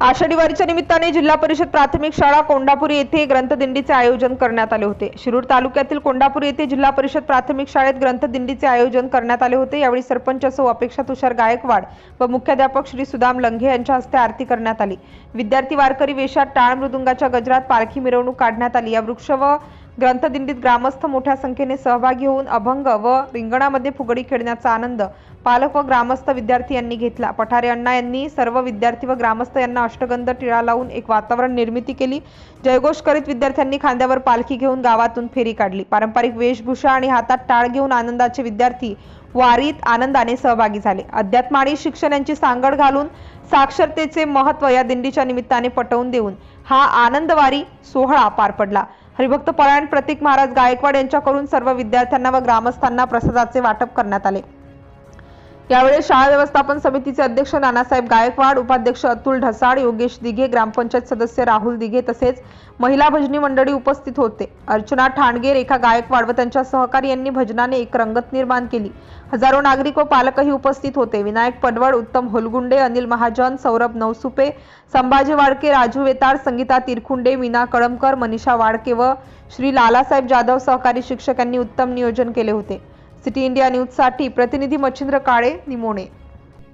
आषाढी वारीच्या निमित्ताने जिल्हा परिषद प्राथमिक शाळा कोंडापूर येथे ग्रंथदिंडीचे आयोजन करण्यात आले होते. शिरूर तालुक्यातील कोंडापूर येथे जिल्हा परिषद प्राथमिक शाळेत ग्रंथदिंडीचे आयोजन करण्यात आले होते. यावेळी सरपंच सौ अपेक्षा तुषार गायकवाड व मुख्याध्यापक श्री सुदाम लंघे यांच्या हस्ते आरती करण्यात आली. विद्यार्थी वारकरी वेशात टाळ मृदुंगाच्या गजरात पालखी मिरवणूक काढण्यात आली. या वृक्ष व ग्रंथदिंडीत ग्रामस्थ मोठ्या संख्येने सहभागी होऊन अभंग व रिंगणामध्ये फुगडी खेळण्याचा आनंद पालक व ग्रामस्थ विद्यार्थी यांनी घेतला. पठारे अण्णा यांनी सर्व विद्यार्थी व ग्रामस्थ यांना अष्टगंध टिळा लावून एक वातावरण निर्मिती केली. जयघोष करीत विद्यार्थ्यांनी खांद्यावर पालखी घेऊन गावातून फेरी काढली. पारंपरिक वेशभूषा आणि हातात टाळ घेऊन आनंदाचे विद्यार्थी वारीत आनंदाने सहभागी झाले. अध्यात्म आणि शिक्षण यांची सांगड घालून साक्षरतेचे महत्त्व या दिंडीच्या निमित्ताने पटवून देऊन हा आनंदवारी सोहळा पार पडला. हरिभक्त परायण प्रतीक महाराज गायकवाड यांच्याकडून सर्व विद्यार्थ्यांना व ग्रामस्थांना प्रसादाचे वाटप करण्यात आले. यावेळी शाळा व्यवस्थापन समितीचे अध्यक्ष नानासाहेब गायकवाड उपाध्यक्ष अतुल ढसाळ योगेश दिघे ग्रामपंचायत सदस्य राहुल दिघे तसेच महिला भजनी मंडळी उपस्थित होते. अर्चना ठाणगे रेखा गायकवाड व त्यांच्या सहकारी यांनी भजनाने एक रंगत निर्माण केली. हजारो नागरिक व पालकही उपस्थित होते. विनायक पडवळ उत्तम होलगुंडे अनिल महाजन सौरभ नवसुपे संभाजी वाडके राजू वेताळ संगीता तिरखुंडे मीना कळमकर मनीषा वाडके व श्री लालासाहेब जाधव सहकारी शिक्षक यांनी उत्तम नियोजन केले होते. सिटी इंडिया न्यूजसाठी प्रतिनिधी मच्छिंद्र काळे निमोणे.